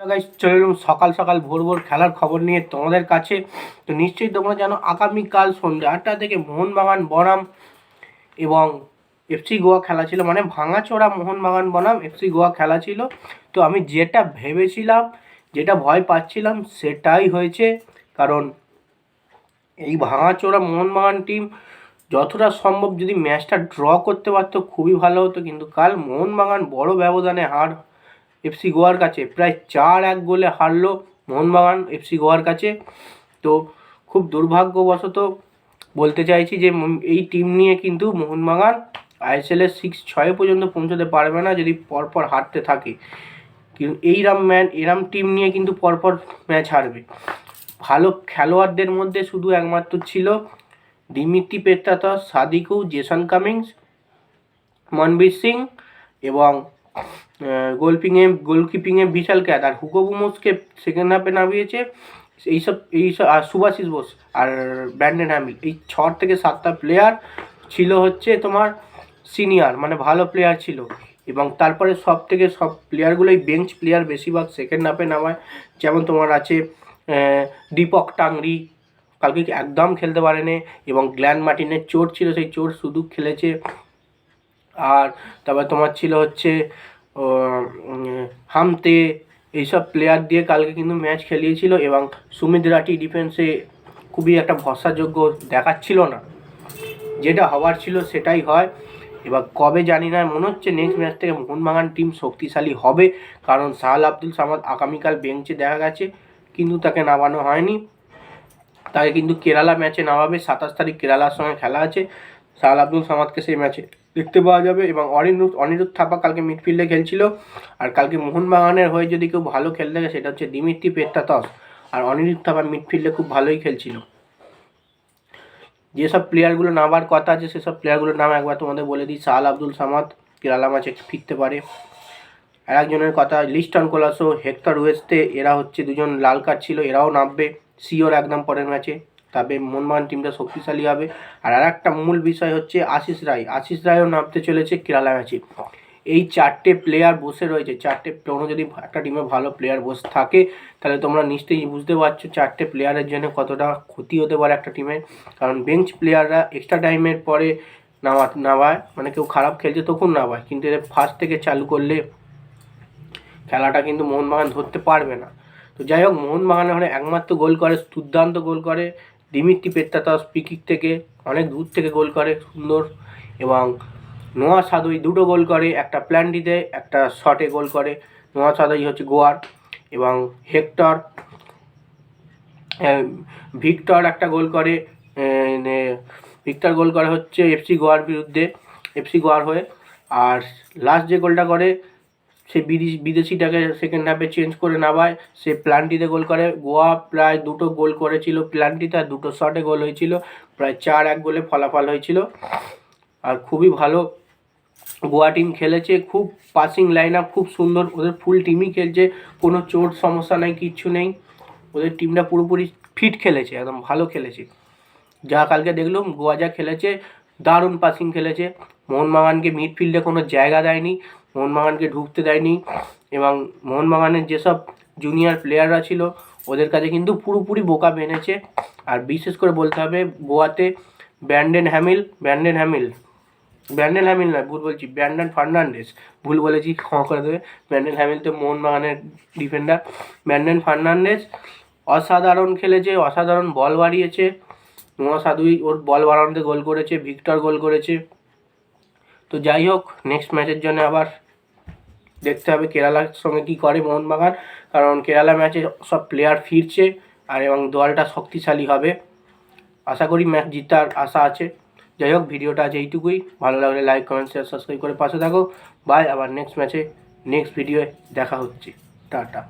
চলে এলাম সকাল সকাল ভোর ভোর খেলার খবর নিয়ে তোমাদের কাছে। তো নিশ্চয়ই তোমরা জানো, আগামীকাল সন্ধ্যে আটটা থেকে মোহনবাগান বনাম এবং এফসি গোয়া খেলা ছিল। মানে ভাঙাচোরা মোহনবাগান বনাম এফসি গোয়া খেলা ছিল। তো আমি যেটা ভেবেছিলাম, যেটা ভয় পাচ্ছিলাম, সেটাই হয়েছে। কারণ এই ভাঙাচোরা মোহনবাগান টিম যতটা সম্ভব যদি ম্যাচটা ড্র করতে পারতো, খুবই ভালো হতো। কিন্তু কাল মোহনবাগান বড় ব্যবধানে হার এফসি গোয়ার কাছে। প্রায় চার এক গোলে হারলো মোহনবাগান এফসি গোয়ার কাছে। তো খুব দুর্ভাগ্যবশত বলতে চাইছি যে এই টিম নিয়ে কিন্তু মোহনবাগান আইএসএলের সিক্স ছয়ে পর্যন্ত পৌঁছতে পারবে না যদি পরপর হারতে থাকে। কিন্তু এইরাম ম্যান এরাম টিম নিয়ে কিন্তু পরপর ম্যাচ হারবে। ভালো খেলোয়াড়দের মধ্যে শুধু একমাত্র ছিল Dimitri Petratos Sadiku, Jason Cummings, Manvir Singh এবং গোলপিংয়ে গোলকিপিংয়ে বিশাল ক্যাদ আর হুগো বুমোসকে সেকেন্ড হাফে নামিয়েছে এইসব এইসব, আর সুভাশিস বোস আর ব্র্যান্ডন হ্যামিল এই ছ থেকে সাতটা প্লেয়ার ছিল হচ্ছে তোমার সিনিয়র মানে ভালো প্লেয়ার ছিল। এবং তারপরে সব থেকে সব প্লেয়ারগুলোই বেঞ্চ প্লেয়ার বেশিরভাগ সেকেন্ড হাফে নামায়। যেমন তোমার আছে দীপক টাংরি, কালকে একদম খেলতে পারেনি। এবং গ্ল্যান মার্টিনের চোট ছিল, সেই চোট শুধু খেলেছে আর তারপর তোমার ছিল হচ্ছে হামতে, এইসব প্লেয়ার দিয়ে কালকে কিন্তু ম্যাচ খেলিয়েছিল এবং সুমিত রাটি ডিফেন্সে খুবই একটা ভরসাযোগ্য দেখাচ্ছিল না। যেটা হওয়ার ছিল সেটাই হয়। এবার কবে জানি না, মনে হচ্ছে নেক্সট ম্যাচ থেকে মোহনবাগান টিম শক্তিশালী হবে, কারণ সাহাল আব্দুল সামাদ আগামীকাল বেঞ্চে দেখা গেছে, কিন্তু তাকে নামানো হয়নি। তাকে কিন্তু কেরালা ম্যাচে নামাবে, সাতাশ তারিখ কেরালার সঙ্গে খেলা আছে। সাহাল আব্দুল সামাদকে সেই ম্যাচে দেখতে পাওয়া যাবে এবং অনিরুদ্ধ অনিরুদ্ধ থাপা কালকে মিডফিল্ডে খেলছিল। আর কালকে মোহনবাগানের হয়ে যদি কেউ ভালো খেলতে থাকে, সেটা হচ্ছে দিমিত্রি পেত্রাতস আর অনিরুদ্ধ থাপা মিডফিল্ডে খুব ভালোই খেলছিল। যেসব প্লেয়ারগুলো নামার কথা আছে, সেসব প্লেয়ারগুলোর নাম একবার তোমাদের বলে দিই। সাহাল আব্দুল সামাদ, কেরালা ম্যাচে ফিরতে পারে। আর একজনের কথা, লিস্টন কোলাসো, হেক্টর ওয়েস্টে এরা হচ্ছে দুজন লাল কার্ড ছিল, এরাও নামবে। সিওর একদম পরের ম্যাচে তবে মোহনবাগান টিমটা শক্তিশালী হবে। আর আর একটা মূল বিষয় হচ্ছে আশিস রায়। আশিস রায়ও নামতে চলেছে কেরালা ম্যাচে। এই চারটে প্লেয়ার বসে রয়েছে। চারটে কোনো যদি একটা টিমে ভালো প্লেয়ার বসে থাকে, তাহলে তোমরা নিশ্চয়ই বুঝতে পারছ চারটে প্লেয়ারের জন্য কতটা ক্ষতি হতে পারে একটা টিমের কারণ বেঞ্চ প্লেয়াররা এক্সট্রা টাইমের পরে নামা, নামায়। মানে কেউ খারাপ খেলছে তখন নামায়। কিন্তু এদের ফার্স্ট থেকে চালু করলে খেলাটা কিন্তু মোহনবাগান ধরতে পারবে না। তো যাই হোক মোহনবাগানের হলে একমাত্র গোল করে, দুর্দান্ত গোল করে। দিমিত্রি পেত্রাতাস পিকিক থেকে অনেক দূর থেকে গোল করে সুন্দর এবং নোয়া সাদুই দুটো গোল করে, একটা প্ল্যান্টিতে একটা শটে গোল করে। নোয়া সাদুই হচ্ছে গোয়ার এবং হেক্টর ভিক্টর একটা গোল করে ভিক্টর গোল করে হচ্ছে এফসি গোয়ার বিরুদ্ধে, এফসি গোয়ার হয়ে। আর লাস্ট যে গোলটা করে সে বিদেশি বিদেশিটাকে সেকেন্ড হাফে চেঞ্জ করে নামায়। সে প্লান্টিতে গোল করে। গোয়া প্রায় দুটো গোল করেছিল। প্লান্টিতে আর দুটো শটে গোল হয়েছিল। প্রায় চার এক গোলে ফলাফল হয়েছিল। আর খুবই ভালো গোয়া টিম খেলেছে। খুব পাসিং লাইন আপ খুব সুন্দর। ওদের ফুল টিমই খেলছে। কোনো চোট সমস্যা নেই, কিচ্ছু নেই। ওদের টিমটা পুরোপুরি ফিট খেলেছে, একদম ভালো খেলেছে। যা কালকে দেখলাম, গোয়া যা খেলেছে, দারুণ পাসিং খেলেছে। মোহনবাগানকে মিডফিল্ডে কোনো জায়গা দেয়নি, মোহনবাগানকে ঢুকতে দেয়নি এবং মোহনবাগানের যেসব জুনিয়র প্লেয়াররা ছিল, ওদের কাছে কিন্তু পুরোপুরি বোকা বেনেছে আর বিশেষ করে বলতে হবে, গোয়াতে ব্যান্ডেন হ্যামিল ব্যান্ডেন হ্যামিল ব্যান্ডেন হ্যামিল নয় ভুল বলছি ব্যান্ডেন ফার্নান্ডেস ভুল বলেছি, ক্ষমা করে দেবে ব্যান্ডেন হ্যামিল তো মোহনবাগানের ডিফেন্ডার ব্যান্ডেন ফার্নান্ডেস অসাধারণ খেলেছে, অসাধারণ বল বাড়িয়েছে নোয়া সাদুই ওর বল বাড়ানোতে গোল করেছে, ভিক্টর গোল করেছে। তো যাই হোক নেক্সট ম্যাচের জন্য আবার দেখতে হবে কেরালার সঙ্গে কি করে মোহনবাগান। কারণ কেরালা ম্যাচে সব প্লেয়ার ফিরছে আর এবং দলটা শক্তিশালী হবে। আশা করি ম্যাচ জিতার আশা আছে। যাই হোক, ভিডিওটা আছে এইটুকুই। ভালো লাগলে লাইক কমেন্ট শেয়ার সাবস্ক্রাইব করে পাশে থাকো। বাই আবার নেক্সট ম্যাচে নেক্সট ভিডিওয়ে দেখা হচ্ছে। টাটা।